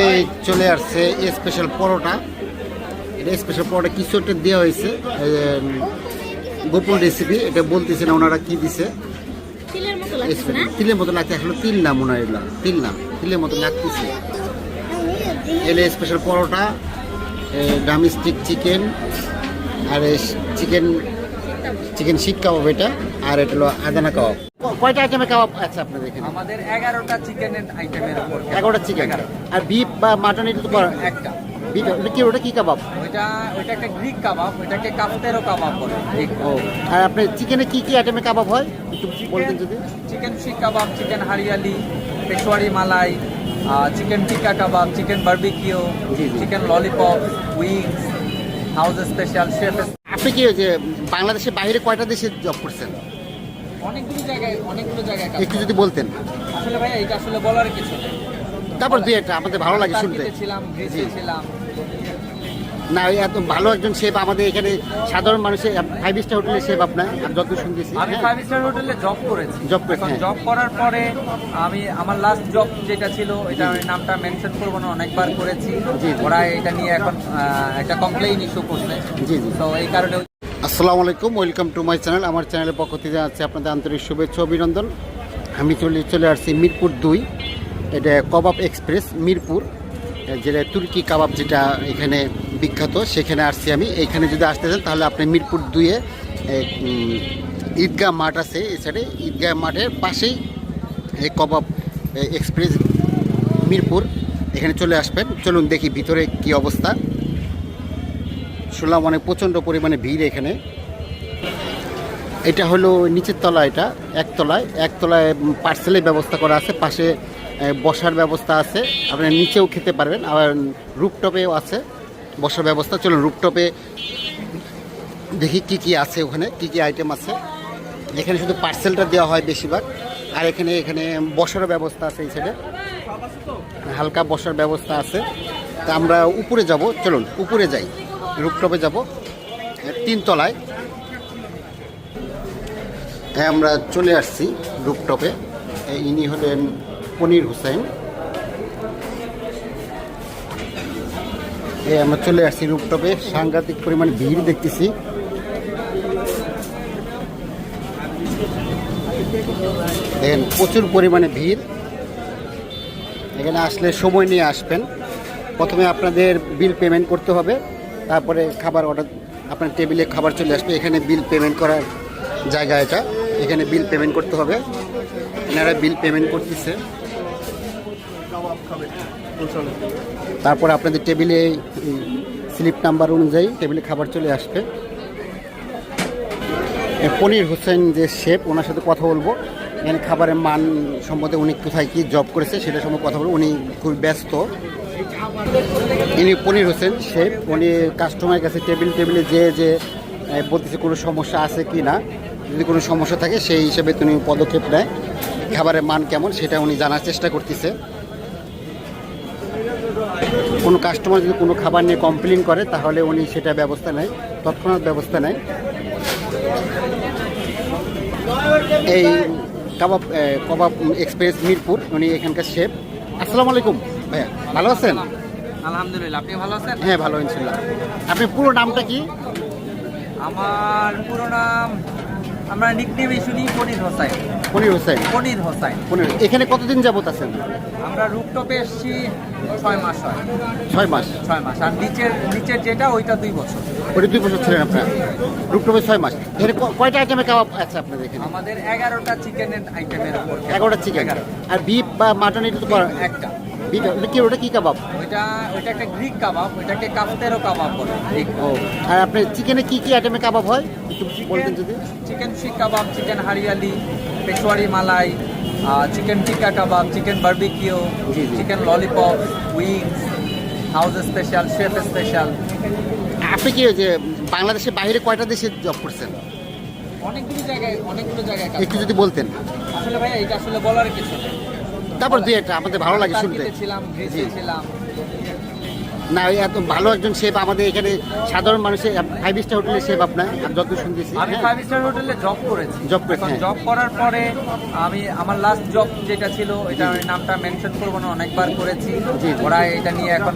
এই চলে আসছে স্পেশাল পরোটা। এটা স্পেশাল পরোটা কিছু একটা দেওয়া হয়েছে গোপন রেসিপি এটা বলতেছে না ওনারা কি দিছে। তিলের মতো লাগছে না? তিলের মতো লাগছে আসলে তিল না মনে হয় তিল না তিলের মতো লাগতেছে। এলে স্পেশাল পরোটা ডামিস্টিক চিকেন আর চিকেন চিকেন শিক কাবাব এটা আর এটা হলো আদানা কাবাব কয়টা আইটেমের কাবাব আছে আপনাদের এখানে? আমাদের এগারোটা চিকেনের আইটেমের উপর এগারোটা চিকেন আর বিফ বা মাটন এটা তো একটা। বিফ ওটা কি ওটা কি কাবাব? ওইটা ওইটা একটা গ্রিক কাবাব ওইটাকে কাফতেরও কাবাব বলে। ও আর আপনার চিকেনে কি কি আইটেমের কাবাব হয়? একটু বলতেন যদি। Chicken seekh kebab chicken hariyali Peshawari malai chicken tikka kebab chicken barbecue. Chicken lollipop wings house special chef আপনি কি ওই যে বাংলাদেশের বাইরে কয়টা দেশে জব করছেন? অনেকগুলো জায়গায় অনেকগুলো জায়গায় কাজ একটু যদি বলতেন। আসলে ভাই এটা আসলে বলার কিছু নেই। তারপর দুই একটা আমাদের ভালো লাগে শুনতে। ছিলাম গ্রিসে ছিলাম না এত ভালো একজন শেফ আমাদের এখানে সাধারণ মানুষের ফাইভ স্টার হোটেলের শেফ আপনার আমি যত শুনতেছি আমি। ফাইভ স্টার হোটেলে জব করেছি। এখন হ্যাঁ। জব করার পরে আমি আমার লাস্ট জব যেটা ছিল এটা নামটা মেনশন করব না অনেকবার করেছি। ওরা এটা নিয়ে এখন একটা কমপ্লেইন ইস্যু করছে। জি জি। তো এই কারণে আসসালামু আলাইকুম, ওয়েলকাম টু মাই চ্যানেল। আমার চ্যানেলের পক্ষ থেকে আছে আপনাদের আন্তরিক শুভেচ্ছা অভিনন্দন। আমি চলে চলে আসছি মিরপুর দুই, এটা কবাব এক্সপ্রেস, মিরপুর যেটা তুর্কি কাবাব যেটা এখানে বিখ্যাত, সেখানে আসছি আমি। এখানে যদি আসতে চান, তাহলে আপনি মিরপুর দুইয়ে ঈদগাহ মাঠ আছে সাইডে ঈদগাহ মাঠের পাশেই এই কবাব এক্সপ্রেস মিরপুর। এখানে চলে আসবেন। চলুন দেখি ভিতরে কি অবস্থা। শুনলাম অনেক প্রচণ্ড পরিমাণে ভিড় এখানে। এটা হলো নিচের তলা এটা একতলায় একতলায় পার্সেলের ব্যবস্থা করা আছে, পাশে বসার ব্যবস্থা আছে। আপনি নিচেও খেতে পারবেন, আবার রুপটপেও আছে বসার ব্যবস্থা। চলুন রুপটপে দেখি কি কি আছে ওখানে, কি কি আইটেম আছে। এখানে শুধু পার্সেলটা দেওয়া হয় বেশিরভাগ, আর এখানে এখানে বসার ব্যবস্থা আছে এই সাইডে হালকা বসার ব্যবস্থা আছে। তা আমরা উপরে যাব, চলুন, উপরে যাই। রুপটপে যাব। তিনতলায় হ্যাঁ আমরা চলে আসছি রুপটপে। ইনি হলেন পনির হুসাইন এই আমরা চলে আসছি রুপটপে। সাংঘাতিক পরিমাণ ভিড় দেখতেছি। দেখেন, প্রচুর পরিমাণে ভিড়। এখানে আসলে সময় নিয়ে আসবেন। প্রথমে আপনাদের বিল পেমেন্ট করতে হবে। তারপরে খাবার অর্ডার আপনার টেবিলে খাবার চলে আসবে। এখানে বিল পেমেন্ট করার জায়গা এটা। এখানে বিল পেমেন্ট করতে হবে। এনারা বিল পেমেন্ট করতেছে। তারপর আপনাদের টেবিলে স্লিপ নাম্বার অনুযায়ী টেবিলে খাবার চলে আসবে। পনির হোসেন যে শেফ, ওনার সাথে কথা বলব। এখানে খাবারের মান সম্বন্ধে উনি কোথায় কী জব করেছে সেটা সম্বন্ধে কথা বলব। উনি খুব ব্যস্ত। ইনি পনির হোসেন শেফ উনি কাস্টমারের কাছে টেবিল টেবিলে যে যে বলতেছে কোনো সমস্যা আছে কি না, যদি কোনো সমস্যা থাকে সেই হিসেবে তিনি পদক্ষেপ নেয়। খাবারের মান কেমন সেটা উনি জানার চেষ্টা করতেছে। কোনো কাস্টমার যদি কোনো খাবার নিয়ে কমপ্লেন করে, তাহলে উনি সেটা ব্যবস্থা নেয়, তৎক্ষণাৎ ব্যবস্থা নেয়। এই কাবাব কবাব এক্সপ্রেস মিরপুর, উনি এখানকার শেফ আসসালামু আলাইকুম, ভাইয়া, ভালো আছেন? আলহামদুলিল্লাহ আপনি ভালো আছেন? হ্যাঁ ভালো ইনশাল্লাহ। আপনি পুরো নামটা কি? আমার পুরো নাম আমরা নিকনেমে শুনি পনির হোসাইন। পনির হোসেন পনির হোসাইন। পনির এখানে কতদিন যাবত আছেন? আমরা রুপটপে এসেছি ছয় মাস হয়। ছয় মাস। ছয় মাস আর নিচের নিচের যেটা ওইটা দুই বছর। ওটা দুই বছর ছিলেন আপনার। রূপটপে ছয় মাস। এখানে কয়টা আইটেমের কাবাব আছে আপনাদের এখানে? আমাদের এগারোটা চিকেনের আইটেমের উপর। এগারোটা চিকেন এগারো। আর বিফ বা মাটন এটা তো একটা। কি ওটা কি কাবাব? ওইটা ওইটা একটা গ্রিক কাবাব ওইটাকে কাফতেরও কাবাব বলে গ্রিক ও আর আপনার চিকেনে কি কি আইটেমের কাবাব হয়? একটু বলতেন যদি। Chicken seekh kebab chicken hariyali Peshawari malai chicken tikka kebab chicken barbecue জি। Chicken lollipop wings house special chef special. আপনি কি যে বাংলাদেশের বাইরে কয়টা দেশে জব করছেন? অনেকগুলো জায়গায় অনেকগুলো জায়গায় একটু যদি বলতেন। আসলে ভাই এটা আসলে বলার কিছু নেই। তারপর দুই একটা আমাদের ভালো লাগে শুনতে। না এত ভালো একজন শেফ আমাদের এখানে সাধারণ মানুষের ফাইভ স্টার হোটেলের শেফ আপনার আমি যত শুনতেছি আমি। ফাইভ স্টার হোটেলে জব করেছি। জব করেছেন, হ্যাঁ। জব করার পরে আমি আমার লাস্ট জব যেটা ছিল এটা নামটা মেনশন করব না অনেকবার করেছি। ওরা এটা নিয়ে এখন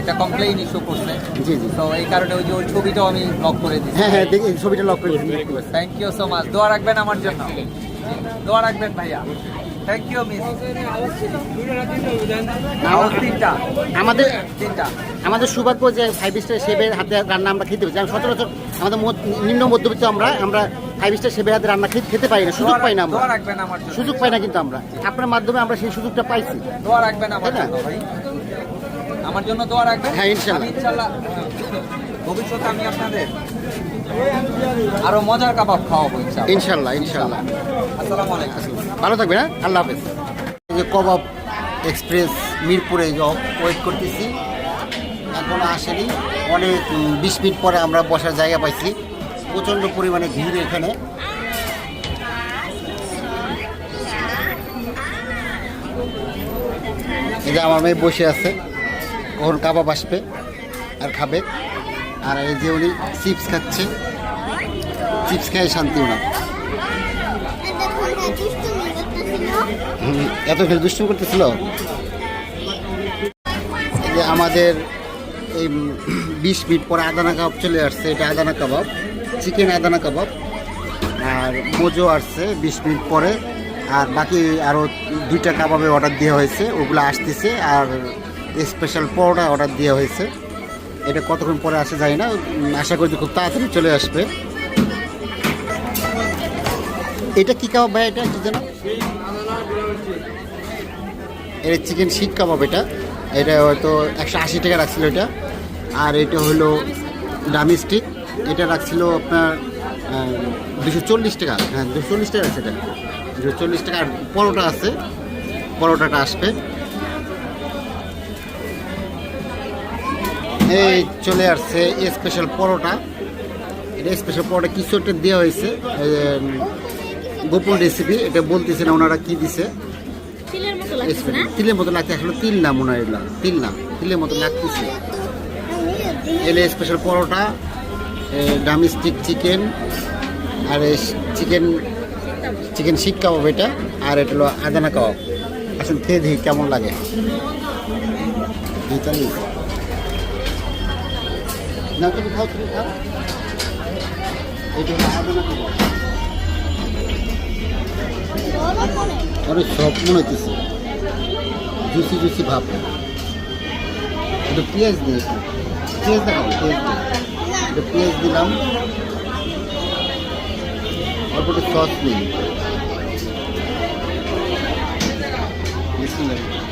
একটা কমপ্লেইন ইস্যু করছে। জি জি। তো এই কারণে ওই যে ওই ছবিটাও আমি লক করে দিই হ্যাঁ হ্যাঁ দেখি ছবিটা লক করে দিচ্ছি থ্যাংক ইউ সো মাচ দোয়া রাখবেন আমার জন্য। দোয়া রাখবেন ভাইয়া। থ্যাংক ইউ মিস তিনটা। আমাদের তিনটা। আমাদের সৌভাগ্য যে ফাইভ স্টার শেফের হাতে রান্না আমরা খেতে পারি সচরাচর আমাদের নিম্ন মধ্যবিত্ত আমরা আমরা ফাইভ স্টার শেফের হাতে রান্না খেতে খেতে পারি না। সুযোগ পাই না আমরা। সুযোগ পাই না কিন্তু আমরা। আপনার মাধ্যমে আমরা সেই সুযোগটা পাইছি। দোয়া রাখবেন আমার আমার জন্য দোয়া রাখবেন। হ্যাঁ, ইনশাল্লাহ। ইনশাল্লাহ ভবিষ্যতে আমি আপনাদের আরও মজার কাবাব খাওয়াবো ইনশাল্লাহ ইনশাল্লাহ ইনশাল্লাহ আসসালামু আলাইকুম। ভালো থাকবে না আল্লাহ হাফেজ। যে কবাব এক্সপ্রেস মিরপুরে ওয়েট করতেছি এখনও আসেনি। অনেক বিশ মিনিট পরে আমরা বসার জায়গা পাইছি। প্রচণ্ড পরিমাণে ভিড় এখানে। এই যে আমার মেয়ে বসে আছে কখন কাবাব আসবে আর খাবে। আর এই যে উনি চিপস খাচ্ছে। চিপস খেয়ে শান্তি ওনার। এত ফের দুষ্টুম করতেছিল? যে আমাদের এই বিশ মিনিট পরে আদানা কাবাব চলে আসছে, এটা আদানা কাবাব, চিকেন আদানা কাবাব। আর মোজো আসছে বিশ মিনিট পরে। আর বাকি আরও দুইটা কাবাবের অর্ডার দেওয়া হয়েছে, ওগুলো আসতেছে। আর স্পেশাল পরোটা অর্ডার দেওয়া হয়েছে। এটা কতক্ষণ পরে আসে যায় না আশা করি খুব তাড়াতাড়ি চলে আসবে। এটা কি কাবাব ভাই এটা, কি যেন? এটা চিকেন শিক কাবাব এটা। এটা হয়তো একশো আশি টাকা রাখছিল এটা। আর এটা হলো ডামি স্টিক। এটা রাখছিল আপনার দুশো চল্লিশ টাকা। হ্যাঁ দুশো চল্লিশ টাকা আছে এটা। দুশো চল্লিশ টাকা। আর পরোটা আছে। পরোটাটা আসবে। এই চলে আসছে স্পেশাল পরোটা। এটা স্পেশাল পরোটা কিছু একটা দেওয়া হয়েছে গোপন রেসিপি এটা বলতেছে না ওনারা কী দিছে। তিলের মতো লাগছে আসলে তিল না মনে হয় তিল না তিলের মতো লাগতেছে। এলে special paratha drumstick chicken আর চিকেন চিকেন শিক কাবাব এটা আর এটা হলো আদানা কাবাব। আসলে খেয়ে দেখি কেমন লাগে। না, তুমি খাও তুমি খাও। এটা আদানা কাবাব অনেক সব মনে হইতেছে। জুসি জুসি ভাব। একটু পেঁয়াজ দিয়ে পেঁয়াজ দেখাবো পেঁয়াজ দিয়ে। একটু পেঁয়াজ দিলাম। অল্প একটু সস দিই। বিসমিল্লাহ। আসলে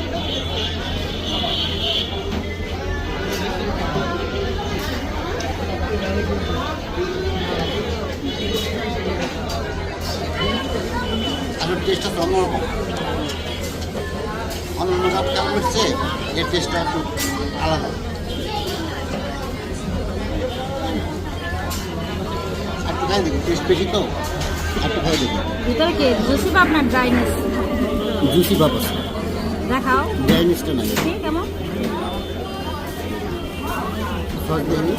টেস্টটা অন্যান্য হচ্ছে এর টেস্টটা একটু আলাদা একটু খাই দেখি টেস্ট বেশি তো একটু খাই দেখি ভিতরে কি? জুসি বা আপনার ড্রাইনেস জুসি ভাব আছে। দেখাও। ড্রাইনেসটা নাই। কেমন? সস দিয়ে নিই।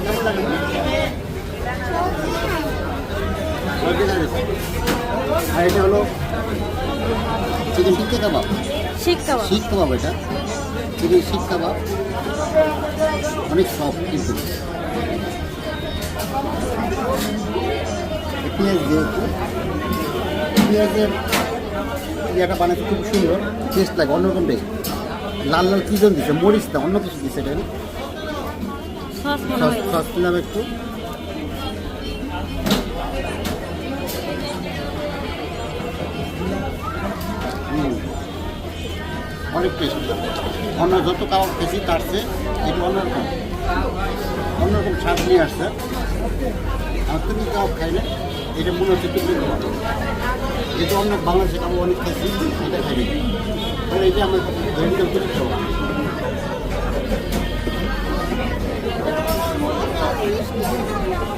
কেমন লাগে? সস দিয়ে দিয়েছে। আর এটা হলো চিকেন টিক্কা কাবাব। শিক কাবাব। শিক কাবাব এটা। চিকেন শিক কাবাব। অনেক সফট কিন্তু। পেঁয়াজ দিয়ে একটু। পেঁয়াজের ইয়েটা বানাতে খুব সুন্দর। টেস্ট লাগে অন্যরকম টেস্ট লাল লাল কী জন দিচ্ছে মরিচ না অন্য কিছু দিচ্ছে এটা। সস দিলাম একটু। অনেক টেস্ট অন্য যত কাবাব খেয়েছি, তার চেয়ে এটা অন্যরকম। অন্যরকম স্বাদ নিয়ে আসছে। আর তুমি কাবাব খাই না, এটা মনে হচ্ছে তুমি যেহেতু অন্য বাংলাদেশে কাবাব অনেক খেয়েছি এটা খাই তাহলে এটা আমার ভেরিকেল করে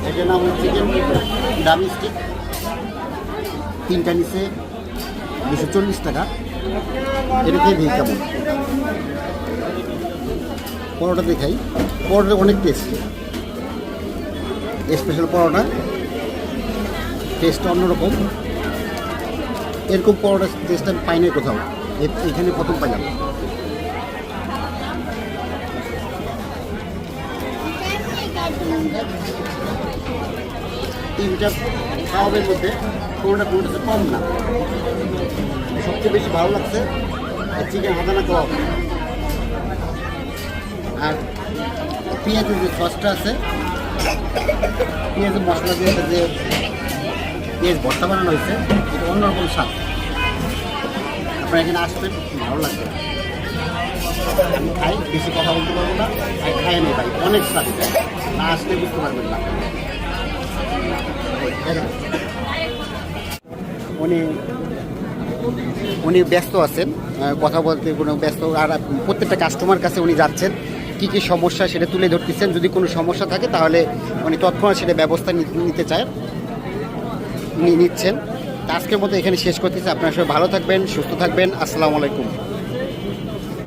এটার নাম হচ্ছে চিকেন ডামি স্টিক তিনটা নিচে দুশো চল্লিশ টাকা। এটা খেয়ে কেমন? পরোটা দেখাই। পরোটা অনেক টেস্ট স্পেশাল পরোটা। টেস্ট অন্যরকম। এরকম পরোটা টেস্ট আমি পাইনি কোথাও। এখানে প্রথম পাইলাম। তিনটা খাওয়াবের মধ্যে কোনোটা কোনোটা কম না সবচেয়ে বেশি ভালো লাগছে চিকেন হাতানা কাবাব আর পেঁয়াজের যে সসটা আছে, পেঁয়াজের মশলা দিয়ে যে পেঁয়াজ ভর্তা বানানো হয়েছে, এটা অন্যরকম স্বাদ আপনারা এখানে আসবেন ভালো লাগবে আমি খাই, বেশি কথা বলতে পারব না, আর খাই নেই ভাই, অনেক স্বাদ। না আসলে বুঝতে পারবেন না। উনি উনি ব্যস্ত আছেন কথা বলতে কোনো ব্যস্ত, আর প্রত্যেকটা কাস্টমার কাছে উনি যাচ্ছেন, কী কী সমস্যা সেটা তুলে ধরতেছেন, যদি কোনো সমস্যা থাকে তাহলে উনি তৎক্ষণাৎ সেটা ব্যবস্থা নিতে চায় নিচ্ছেন। আজকের মতো এখানে শেষ করতেছি, আপনারা সবাই ভালো থাকবেন, সুস্থ থাকবেন, আসসালামু আলাইকুম।